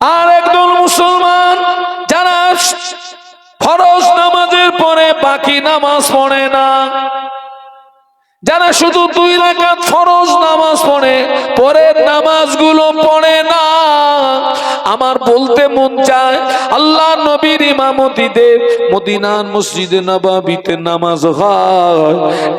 আর একদল মুসলমান যারা ফরজ নামাজের পরে বাকি নামাজ পড়ে না, যারা শুধু দুই রাকাত ফরজ নামাজ পড়ে, পরের নামাজগুলো পড়ে না। আমার বলতে মন চায়, আল্লাহ নবীর ইমামতিতে মদিনার মসজিদে নবাবিতে নামাজ হয়।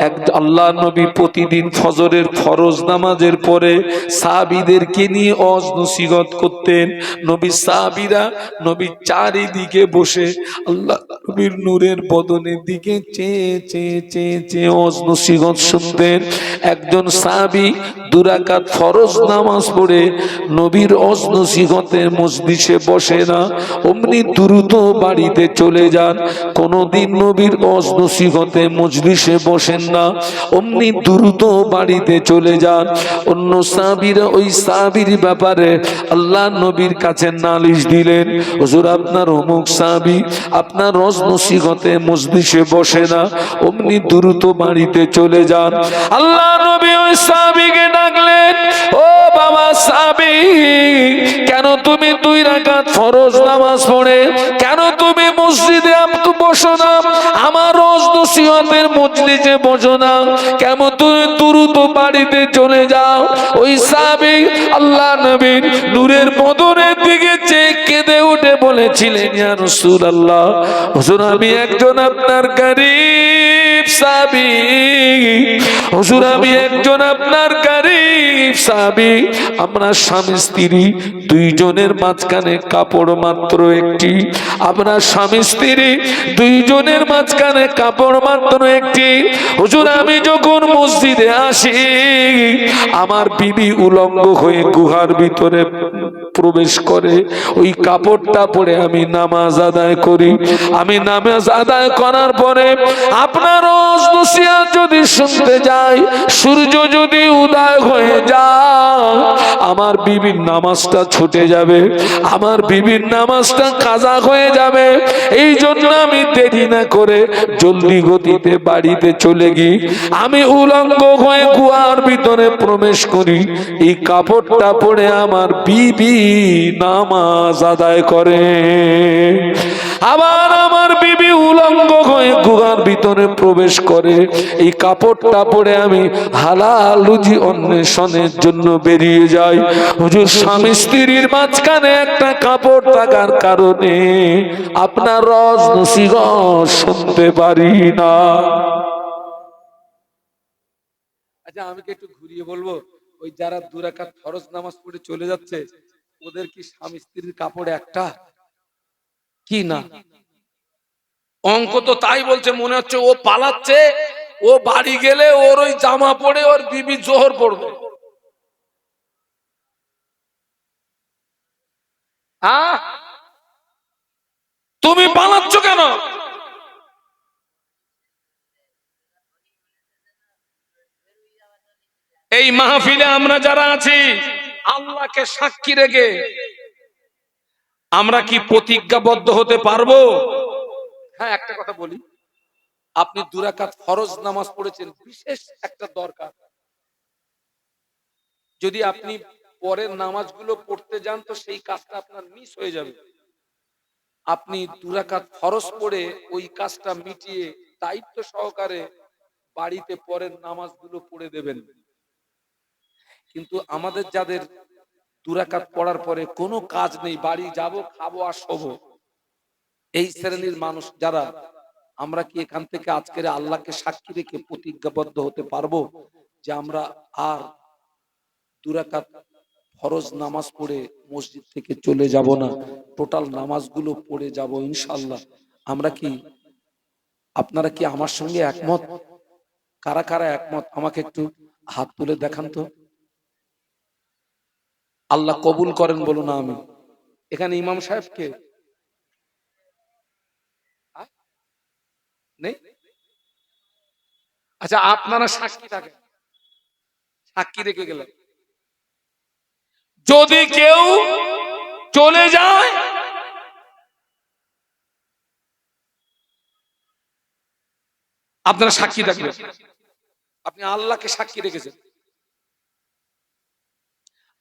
এক আল্লাহ নবী প্রতিদিন ফজরের ফরজ নামাজের পরে সাহাবীদেরকে নিয়ে অজ নসিহত করতেন। নবী সাহাবীরা নবী চারিদিকে বসে আল্লাহ নবীর নূরের বদনের দিকে চেয়ে চেয়ে চেয়ে চেয়ে অজ নসিহত শুনতেন। একজন সাহাবী দুরাকাত ফরজ নামাজ পড়ে নবীর অজ নসিহতে মসজিদে বসে না, অমনি দ্রুত বাড়িতে চলে যান। কোনদিন নবীর অজ নসিহতে মজলিসে বসেন না, অমনি দ্রুত বাড়িতে চলে যান। অন্য সাহাবীরা ওই সাহাবীর ব্যাপারে আল্লাহ নবীর কাছে নালিশ দিলেন, হুজুর, আপনার অমুক সাহাবী আপনার রজ নসিহতে মজলিসে বসে না, অমনি দ্রুত বাড়িতে চলে যান। আল্লাহ নবী ওই সাহাবীকে ডাকলেন, ও বাবা সাহাবী কেন তুমি দুই ফরজ নামাজ পড়ে? কেন তুমি মসজিদে বসো না? আমার বসো না। তুমি দ্রুত বাড়িতে চলে যাও? ওই আল্লাহ নবীর নূরের বদনের দিকে চেয়ে কেঁদে উঠে বলেছিলেন রাসূলুল্লাহ, হুজুর, আমি একজন আপনার গরিব সাহাবী আমি একজন আপনার গরিব সাহাবী, আমরা স্বামী স্ত্রী দুইজনের মাঝখানে কাপড় মাত্র একটি। আমরা স্বামী স্ত্রী দুইজনের মাঝখানে কাপড় মাত্র একটি। হুজুর, আমি যখন মসজিদে আসি, আমার বিবি উলঙ্গ হয়ে গুহার ভিতরে প্রবেশ করে, ওই কাপড়টা পরে আমি নামাজ আদায় করি। আমি নামাজ আদায় করার পরে আপনার যদি শুনতে যাই, সূর্য যদি উদয় হয়ে যায় আমার বিবির নামাজটা ছুটে যাবে, আমার বিবির নামাজটা কাজা হয়ে যাবে। এই জন্য আমি দেরি না করে জলদি গতিতে বাড়িতে চলে গিয়ে আমি উলঙ্গ হয়ে কুয়ার ভিতরে প্রবেশ করি। এই কাপড়টা পরে আমার বিবি নামাজ আদায় করে। আবার আমার বিবি উলঙ্গ হয়ে গুহার ভিতরে প্রবেশ করে। এই কাপড়টা পরে আমি হালালুজি অন্বেষণের জন্য বেরিয়ে যাই। হুজুর, স্বামী স্ত্রীর মাঝখানে একটা কাপড় থাকার কারণে আপনার রস নসিহ শুনতে পারি না। আচ্ছা আমি কি একটু ঘুরিয়ে বলব? ওই যারা দুরাকাত ফরজ নামাজ পড়ে চলে যাচ্ছে, ওদের কি স্বামী স্ত্রীর কাপড় একটা? কি না? অঙ্ক তো তাই বলছে, মনে হচ্ছে ও পালাচ্ছে, ও বাড়ি গেলে ওর ওই জামা পরে ওর বিবি জোহর হ্যাঁ তুমি পালাচ্ছ কেন? এই মাহফিলে আমরা যারা আছি, আল্লাহকে সাক্ষী রেখে আমরা কি প্রতিজ্ঞাবদ্ধ হতে পারব? হ্যাঁ একটা কথা বলি। আপনি দুরাকাত ফরজ নামাজ পড়েছেন, বিশেষ একটা দরকার। যদি আপনি পরের নামাজগুলো পড়তে যান, তো সেই কাজটা আপনার মিস হয়ে যাবে। আপনি দুরাকাত ফরজ পড়ে ওই কাজটা মিটিয়ে দায়িত্ব সহকারে বাড়িতে পরের নামাজগুলো পড়ে দেবেন। কিন্তু আমাদের যাদের দুরাকাত পড়ার পরে কোনো কাজ নেই, বাড়ি যাব, খাব আর শোবো। এই শ্রেণির মানুষ যারা, আমরা কি এখান থেকে আজকের আল্লাহকে সাক্ষী রেখে প্রতিজ্ঞাবদ্ধ হতে পারব যে আমরা আর দুরাকাত ফরজ নামাজ পড়ে মসজিদ থেকে চলে যাব না, টোটাল নামাজগুলো পড়ে যাব ইনশাল্লাহ আমরা কি, আপনারা কি আমার সঙ্গে একমত? কারা কারা একমত? আমাকে একটু হাত তুলে দেখান তো। আল্লাহ কবুল করেন বলো না আমি এখানে ইমাম সাহেবকে আচ্ছা আপনারা সাক্ষী থাকেন সাক্ষী রেখে গেলেন। যদি কেউ চলে যায়, আপনারা সাক্ষী থাকবেন আপনি আল্লাহকে সাক্ষী রেখেছেন।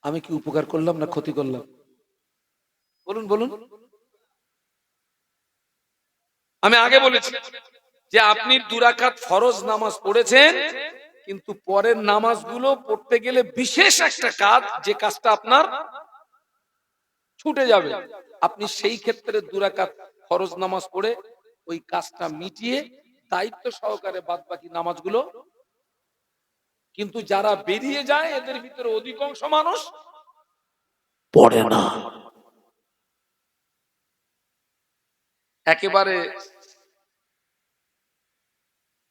আমি কি উপকার করলাম না ক্ষতি করলাম? বলুন বলুন। আমি আগে বলেছি যে আপনি দুরাকাত ফরজ নামাজ পড়েছেন, কিন্তু পরের নামাজগুলো পড়তে গেলে বিশেষ একটা কাজ, যে কাজটা আপনার ছুটে যাবে। আপনি সেই ক্ষেত্রে দুরাকাত ফরজ নামাজ পড়ে ওই কাজটা মিটিয়ে দায়িত্ব সহকারে বাদ বাকি নামাজগুলো কিন্তু যারা বেরিয়ে যায় এদের ভিতরে অধিকাংশ মানুষ পড়ে না। একেবারে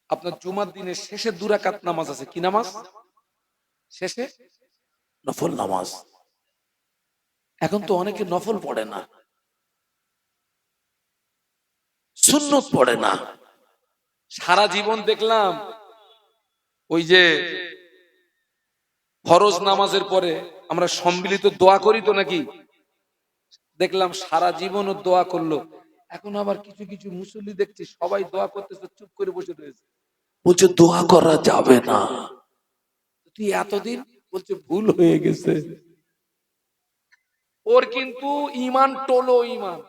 আপনার জুমার দিনের শেষে দুরাকাত নামাজ আছে। কি নামাজ? শেষে? নফল নামাজ। এখন তো অনেকে নফল পড়ে না। সুন্নত পড়ে না। সারা জীবন দেখলাম ওই যে ফরজ নামাজের পরে আমরা সম্মিলিত দোয়া করি তো নাকি? দেখলাম সারা জীবনও দোয়া করল। এখন আবার কিছু কিছু মুসল্লি দেখছি সবাই দোয়া করতেছে, চুপ করে বসে রয়েছে। বলছে, দোয়া করা যাবে না। তুই এতদিন বলছে, ভুল হয়ে গেছে। ওর কিন্তু ইমান টোলো ইমান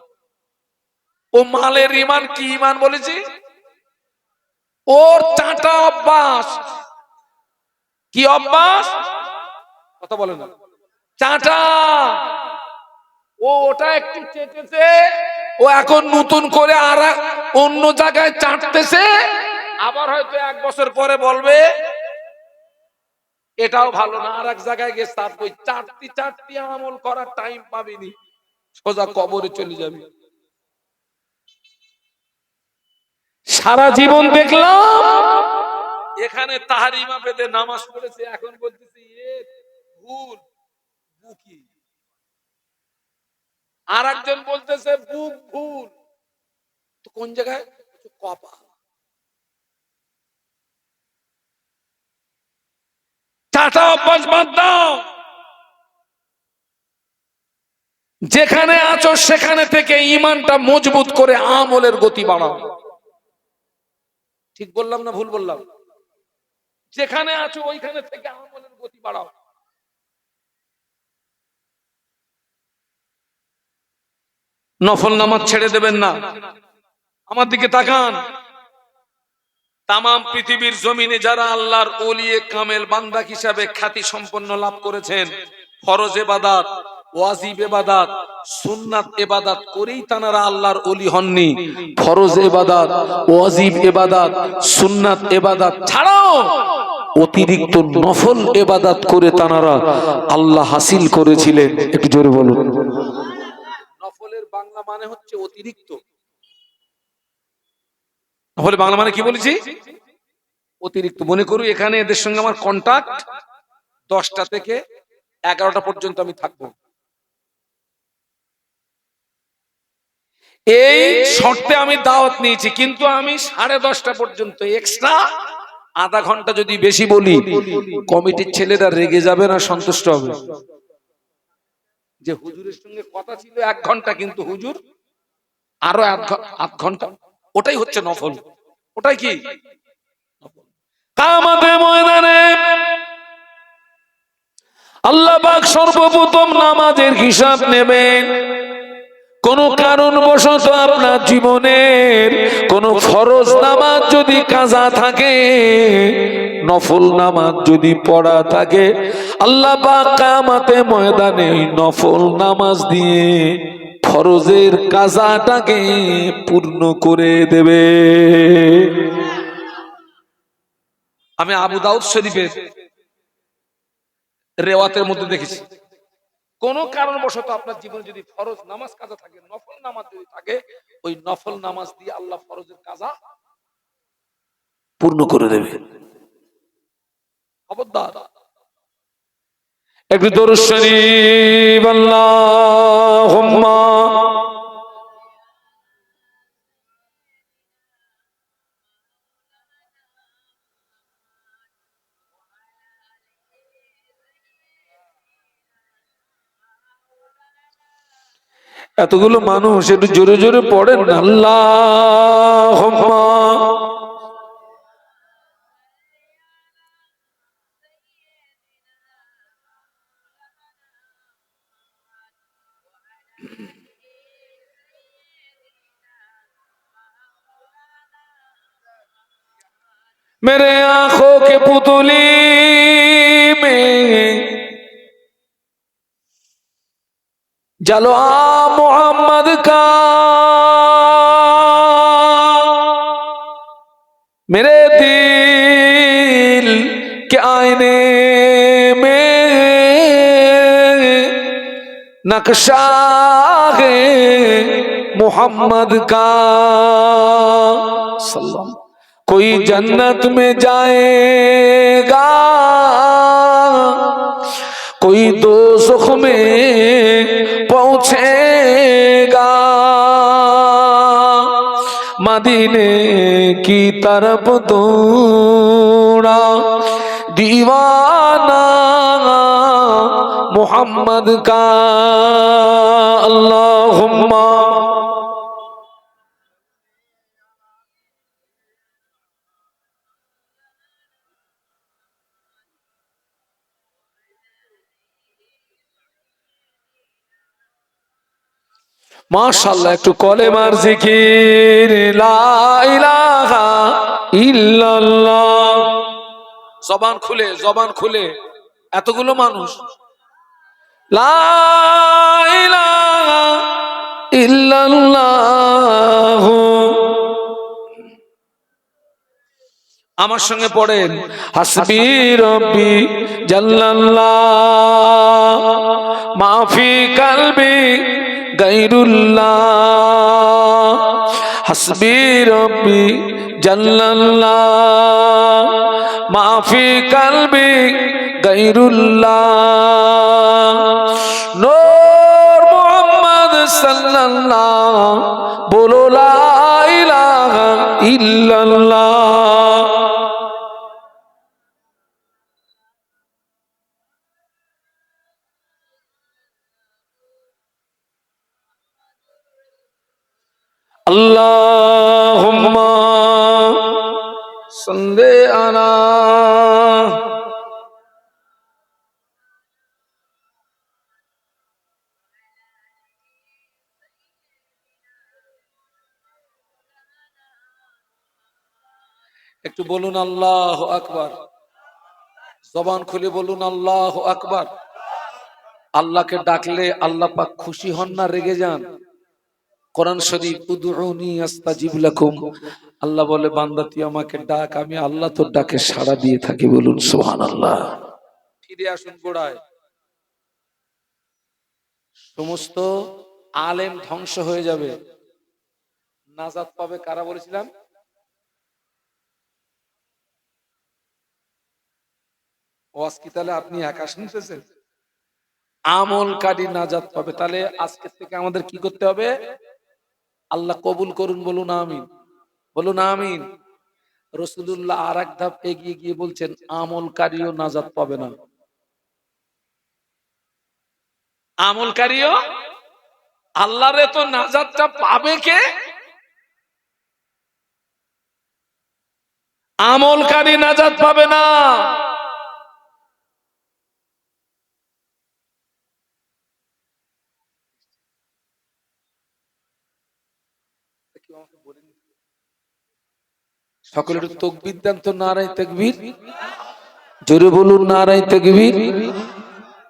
ও মালের ইমান কি ইমান বলেছি? ওর চাটা অভ্যাস। কি অভ্যাস? কথা বলে না। চাটা ও ওটা একটু চেটেছে ও এখন নতুন করে আর অন্য জায়গায় চাটতেছে আবার হয়তো এক বছর পরে বলবে এটাও ভালো না আর এক জায়গায় গিয়ে চাটবো ওই চাটতি চাটতি আমল করার টাইম পাবিনি। সোজা কবরে চলে যাবি। সারা জীবন দেখলাম। এখানে তাহারিমা পেতে নামাজ পড়েছে এখন বলতেছে ভুল বুকি। আর একজন বলতেছে বুক ভুল। তো কোন জায়গায়? বলছে, কপাল টাটা অভ্যাস বাদ দাও। যেখানে আছো সেখানে থেকে ইমানটা মজবুত করে আমলের গতি বাড়াও। ঠিক বললাম না ভুল বললাম? যেখানে আছো ওইখানে থেকে আমলের গতি বাড়াও। নফল নামাজ ছেড়ে দেবেন না। আমার দিকে তাকান। তামাম পৃথিবীর জমিনে যারা আল্লাহর ওলিয়ে কামেল বান্দা হিসাবে খ্যাতি সম্পন্ন লাভ করেছেন, ফরজ এবাদাত, ওয়াজিব এবাদাত, সুন্নাত এবাদাত করেই তানারা আল্লাহর ওলি হননি। ফরজ এবাদাত, ওয়াজিব এবাদাত, সুন্নাত এবাদাত ছাড়াও অতিরিক্ত নফল এবাদাত করে তানারা আল্লাহ হাসিল করেছিলেন। একটু জোরে বলুন। মানে হচ্ছে অতিরিক্ত। নফলের বাংলা মানে কি বলেছি? অতিরিক্ত। মনে করু এখানে এদের সঙ্গে আমার কন্টাক্ট দশটা থেকে এগারোটা পর্যন্ত আমি থাকব। এই শর্তে আমি দাওয়াত নিয়েছি কিন্তু আমি সাড়ে দশটা পর্যন্ত এক্সট্রা আধা ঘণ্টা যদি বেশি বলি কমিটির ছেলেরা রেগে যাবে না সন্তুষ্ট হবে। যে হুজুরের সঙ্গে কথা ছিল এক ঘণ্টা, কিন্তু হুজুর আরও আধ ঘণ্টা। ওটাই হচ্ছে নফল। ওটাই কি? আল্লাহ সর্বপ্রথম নামাজের হিসাব নেবেন। কোন কারণ বশত আপনার জীবনের কোন ফরজ নামাজ যদি কাজা থাকে, নফল নামাজ যদি পড়া থাকে, আল্লাহ পাক কামাতে ময়দানে নফল নামাজ দিয়ে ফরজের কাজাটাকে পূর্ণ করে দেবে। আমি আবু দাউদ শরীফের রেওয়াতের মধ্যে দেখেছি। কোন কারণবশত আপনার জীবনে যদি ফরজ নামাজ কাজা থাকে, নফল নামাজ যদি থাকে, ওই নফল নামাজ দিয়ে আল্লাহ ফরজের কাজা পূর্ণ করে দেবে। খবরদার। একটু দরুদ শরীফ, আল্লাহুম্মা এতগুলো মানুষ একটু জোরে জোরে পড়েন আল্লাহ মেরে আখো কে পুতুলি মে জালো আপ मोहम्मद का। मेरे दिल के आईने में नक्शा है मोहम्मद का। सल्लम कोई जन्नत में जाएगा, कोई दो सुख में पहुंचेगा। मदीने की तरफ दौड़ा दीवाना मोहम्मद का अल्लाहुम्मा মাশাআল্লাহ, একটু কলেমার জিকির জবান খুলে জবান খুলে। এতগুলো মানুষ। আমার সঙ্গে পড়েন, হাসবি রব্বি জাল্লাল্লাহ, মাফি কালবি গাইরুল্লাহ হাসবি রব্বি জাল্লাল্লাহ। মাফি কালবি গাইরুল্লাহ নূর মুহাম্মদ সাল্লাল্লাহ। বলো লা ইলাহা ইল্লাল্লাহ। اللهم صل على একটু বলুন আল্লাহ আকবার জবান খুলে বলুন আল্লাহ আকবার আল্লাহকে ডাকলে আল্লাহ পাক খুশি হন না রেগে যান কোরআন শরীফ আল্লাহ বলে, বান্দা, তুই আমাকে ডাক, আমি আল্লাহ তোর ডাকে সাড়া দিয়ে থাকি। বলুন, সুবহানাল্লাহ। ফিরে আসুন গোড়ায়। সমস্ত আলেম ধ্বংস হয়ে যাবে। নাজাত পাবে কারা বলেছিলাম? আপনি একা শুনতেছেন আমলকারী নাজাত পাবে। তাহলে আজকের থেকে আমাদের কি করতে হবে? আল্লাহ কবুল করুন, বলুন আমিন। বলুন আমিন। রসুল্লাহ আর এক ধাপ এগিয়ে গিয়ে বলছেন, আমলকারীও নাজাত পাবে না। আমলকারীও? আল্লাহরে তো নাজাতটা পাবে কে? আমলকারী নাজাদ পাবে না। সকলের তকবির দেন তো নারাই তকবির। জোরে বলুন নারাই তকবির।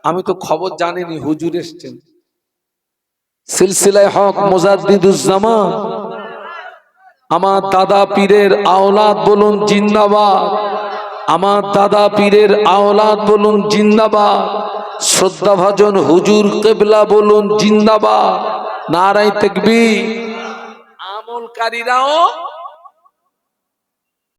আমি তো খবর জানিনি, হুজুর এসছেন। সিলসিলায় হক মোজাদ্দিদুজ্জামা। আমার দাদা পীরের আওলাদ বলুন জিন্দাবাদ। আমার দাদা পীরের আওলাদ বলুন জিন্দাবাদ। শ্রদ্ধাভাজন হুজুর কেবলা বলুন জিন্দাবাদ। নারাই তকবীর। আমলকারীরাও